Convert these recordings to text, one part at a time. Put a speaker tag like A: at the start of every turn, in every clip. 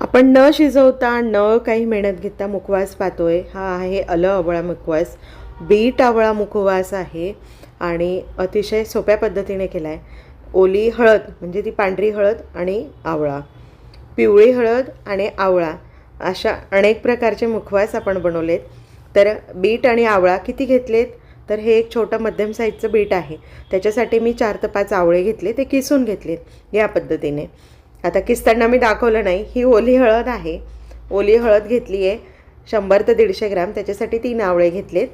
A: आपण न शिजवता न काही मेहनत घेता मुखवास पाहतोय. हा आहे अल आवळा मुखवास. बीट आवळा मुखवास आहे आणि अतिशय सोप्या पद्धतीने केला आहे ओली हळद म्हणजे ती पांढरी हळद आणि आवळा. पिवळी हळद आणि आवळा अशा अनेक प्रकारचे मुखवास आपण बनवलेत. तर बीट आणि आवळा किती घेतलेत? तर हे एक छोटं मध्यम साईजचं बीट आहे. त्याच्यासाठी मी चार ते पाच आवळे घेतले ते किसून घेतलेत या पद्धतीने. आता किसताना मी दाखवलं नाही. ही ओली हळद आहे. ओली हळद घेतली आहे. शंभर ते दीडशे ग्राम. त्याच्यासाठी तीन आवळे घेतलेत.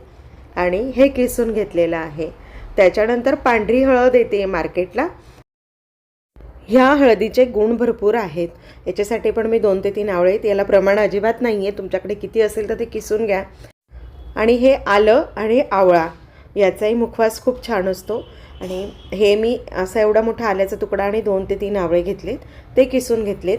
A: आणि हे किसून घेतलेलं आहे. त्याच्यानंतर पांढरी हळद येते मार्केटला. ह्या हळदीचे गुण भरपूर आहेत. याच्यासाठी पण मी दोन ते तीन आवळे याला प्रमाण अजिबात नाही आहे तुमच्याकडे किती असेल तर ते किसून घ्या. आणि हे आलं आणि आवळा. याचाही मुखवास खूप छान असतो. आणि हे मी असा एवढा मोठा आल्याचा तुकडा आणि दोन ते तीन आवळे घेतलेत. ते किसून घेतलेत.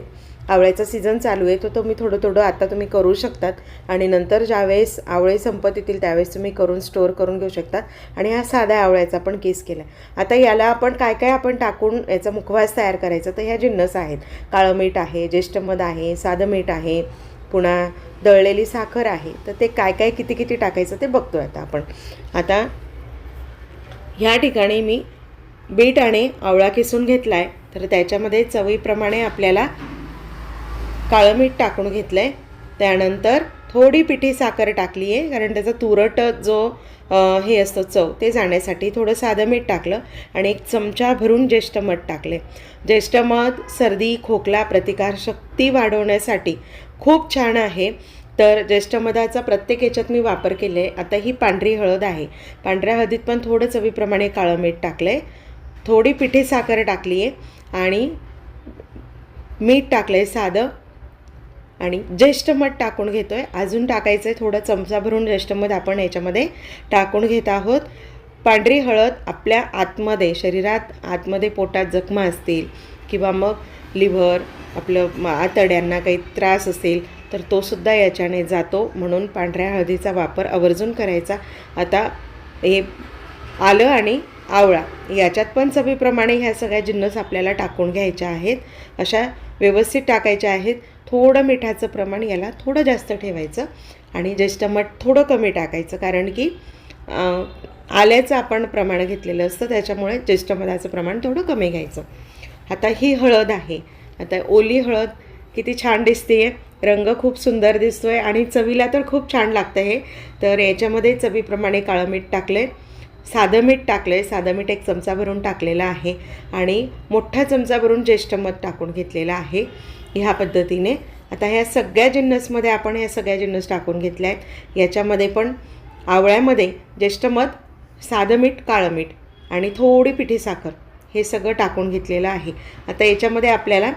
A: आवळ्याचा सीझन चालू आहे तो मी थोडं थोडं आता तुम्ही करू शकतात. आणि नंतर ज्यावेळेस आवळे संपत येतील त्यावेळेस तुम्ही करून स्टोअर करून घेऊ शकता. आणि हा साध्या आवळ्याचा पण केस केला. आता याला आपण काय काय आपण टाकून याचा मुखवास तयार करायचा तर ह्या जिन्नस आहेत. काळं मीठ आहे ज्येष्ठ मध आहे साधं मीठ आहे पुन्हा दळलेली साखर आहे. तर ते काय काय किती किती टाकायचं ते बघतो आता आपण. आता ह्या ठिकाणी मी बीट आणि आवळा किसून घेतला आहे तर त्याच्यामध्ये चवीप्रमाणे आपल्याला काळं मीठ टाकून घेतलं आहे त्यानंतर थोडी पिठी साखर टाकली आहे कारण त्याचा तुरट जो हे असतं चव ते जाण्यासाठी थोडं साधं मीठ टाकलं आणि एक चमचा भरून ज्येष्ठ मध टाकले. ज्येष्ठ मध सर्दी खोकला प्रतिकारशक्ती वाढवण्यासाठी खूप छान आहे. तर ज्येष्ठमधाचा प्रत्येक याच्यात मी वापर केले आहे आता ही पांढरी हळद आहे. पांढऱ्या हळदीत पण थोडं चवीप्रमाणे काळं मीठ टाकलं आहे थोडी पिठी साखर टाकली आहे आणि मीठ टाकलं आहे साधं. आणि ज्येष्ठ मध टाकून घेतो आहे अजून टाकायचं आहे थोडं चमचा भरून ज्येष्ठ मध आपण याच्यामध्ये टाकून घेत आहोत. पांढरी हळद आपल्या आतमध्ये शरीरात आतमध्ये पोटात जखमा असतील किंवा मग लिव्हर आपलं आतड्यांना काही त्रास असेल तर तोसुद्धा याच्याने जातो म्हणून पांढऱ्या हळदीचा वापर आवर्जून करायचा. आता हे आलं आणि आवळा. याच्यात पण चवीप्रमाणे ह्या सगळ्या जिन्नस आपल्याला टाकून घ्यायच्या आहेत. अशा व्यवस्थित टाकायच्या आहेत. थोडं मिठाचं प्रमाण याला थोडं जास्त ठेवायचं आणि ज्येष्ठ मठ थोडं कमी टाकायचं. कारण की आल्याचं आपण प्रमाण घेतलेलं असतं त्याच्यामुळे ज्येष्ठ मधाचं प्रमाण थोडं कमी घ्यायचं. आता ही हळद आहे. आता ओली हळद किती छान दिसते आहे रंग खूप सुंदर दिसतो आहे आणि चवीला तर खूप छान लागतं हे. तर याच्यामध्ये चवीप्रमाणे काळं मीठ टाकलं आहे साधं मीठ टाकलं आहे साधं मीठ एक चमचा भरून टाकलेलं आहे आणि मोठा चमचा भरून ज्येष्ठ मध टाकून घेतलेला आहे ह्या पद्धतीने. आता ह्या सगळ्या जिन्नसमध्ये आपण ह्या सगळ्या जिन्नस टाकून घेतल्या आहेत. याच्यामध्ये पण आवळ्यामध्ये ज्येष्ठ मध साधं मीठ काळं मीठ आणि थोडी पिठी साखर हे सगळं टाकून घेतलेलं आहे. आता याच्यामध्ये आपल्याला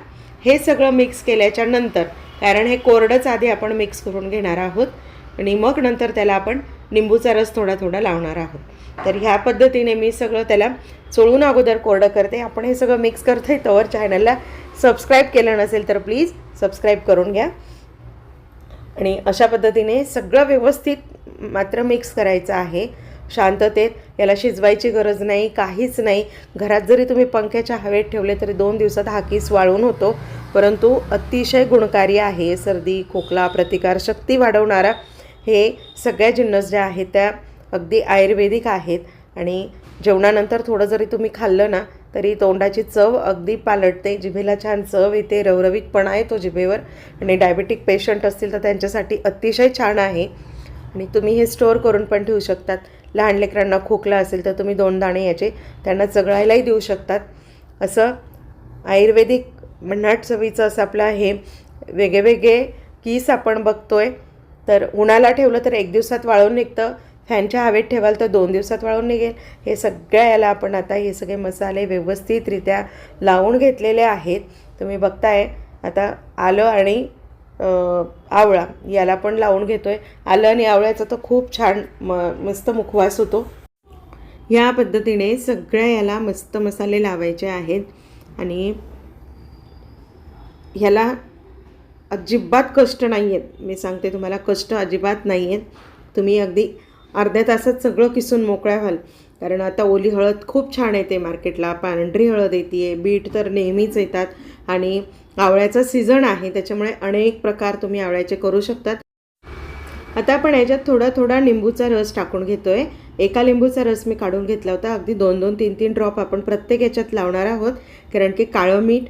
A: हे सगळं मिक्स केल्याच्यानंतर कारण हे कोरडंच आधी आपण मिक्स करून घेणार आहोत. आणि मग नंतर त्याला आपण लिंबूचा रस थोडा थोडा लावणार आहोत. तर ह्या पद्धतीने मी सगळं त्याला चोळून अगोदर कोरडं करते. आपण हे सगळं मिक्स करतोय तवर चॅनलला सबस्क्राईब केलं नसेल तर प्लीज सबस्क्राईब करून घ्या. आणि अशा पद्धतीने सगळं व्यवस्थित मात्र मिक्स करायचं आहे. शांततेत याला शिजवायची गरज नाही काहीच नाही. घरात जरी तुम्ही पंख्याच्या हवेत ठेवले तरी दोन दिवसात हा किस वाळून होतो. परंतु अतिशय गुणकारी आहे. सर्दी खोकला प्रतिकारशक्ती वाढवणारा हे सगळ्या जिन्नस ज्या आहेत त्या अगदी आयुर्वेदिक आहेत. आणि जेवणानंतर थोडं जरी तुम्ही खाल्लं ना तरी तोंडाची चव अगदी पालटते. जिभेला छान चव येते रवरवीतपणा येतो जिभेवर. आणि डायबेटिक पेशंट असतील तर त्यांच्यासाठी अतिशय छान आहे. आणि तुम्ही हे स्टोअर करून पण ठेवू शकतात. लहान लेकरांना खोकला असेल तर तुम्ही दोन दाणे याचे त्यांना चघळायलाही देऊ शकतात. असं आयुर्वेदिक भन्नाट चवीचं असं आपलं हे वेगळे कीस आपण बघतोय. तर उन्हाला ठेवलं तर एक दिवसात वाळून निघतं. फॅनच्या हवेत ठेवाल तर दोन दिवसात वाळून निघेल. हे सगळ्या याला आपण आता हे सगळे मसाले व्यवस्थितरित्या लावून घेतलेले आहेत. तुम्ही बघताय. आता आलं आणि आवळा याला पण लावून घेतोय. आलं आणि आवळ्याचा तर खूप छान म मस्त मुखवास होतो. ह्या पद्धतीने सगळ्या याला मस्त मसाले लावायचे आहेत. आणि ह्याला अजिबात कष्ट नाही आहेत मी सांगते तुम्हाला कष्ट अजिबात नाही आहेत तुम्ही अगदी अर्ध्या तासात सगळं किसून मोकळ्या व्हाल. कारण आता ओली हळद खूप छान येते मार्केटला पांढरी हळद येते बीट तर नेहमीच येतात. आणि आवळ्याचा सीझन आहे त्याच्यामुळे अनेक प्रकार तुम्ही आवळ्याचे करू शकतात. आता आपण याच्यात थोडा थोडा लिंबूचा रस टाकून घेतोय. एका लिंबूचा रस मी काढून घेतला होता. अगदी दोन दोन तीन तीन ड्रॉप आपण प्रत्येक याच्यात लावणार आहोत. कारण की काळं मीठ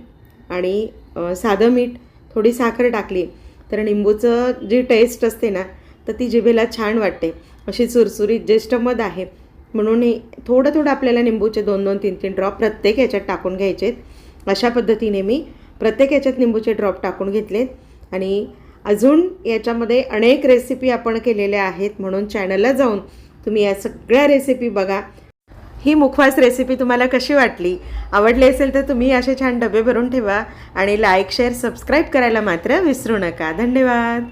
A: आणि साधं मीठ थोडी साखर टाकली तर लिंबूचं जी टेस्ट असते ना तर ती जिभेला छान वाटते. अशी सुरसुरीत ज्येष्ठ मध आहे. म्हणून थोडं थोडं आपल्याला लिंबूचे दोन दोन तीन तीन ड्रॉप प्रत्येक याच्यात टाकून घ्यायचे आहेत अशा पद्धतीने मी प्रत्येक याच्यात लिंबूचे ड्रॉप टाकून घेतलेत. आणि अजून याच्यामध्ये अनेक रेसिपी आपण केलेल्या आहेत. म्हणून चॅनलला जाऊन तुम्ही या सगळ्या रेसिपी बघा. ही मुखवास रेसिपी तुम्हाला कशी वाटली? आवडली असेल तर तुम्ही असे छान डबे भरून ठेवा. आणि लाईक शेअर सबस्क्राईब करायला मात्र विसरू नका. धन्यवाद.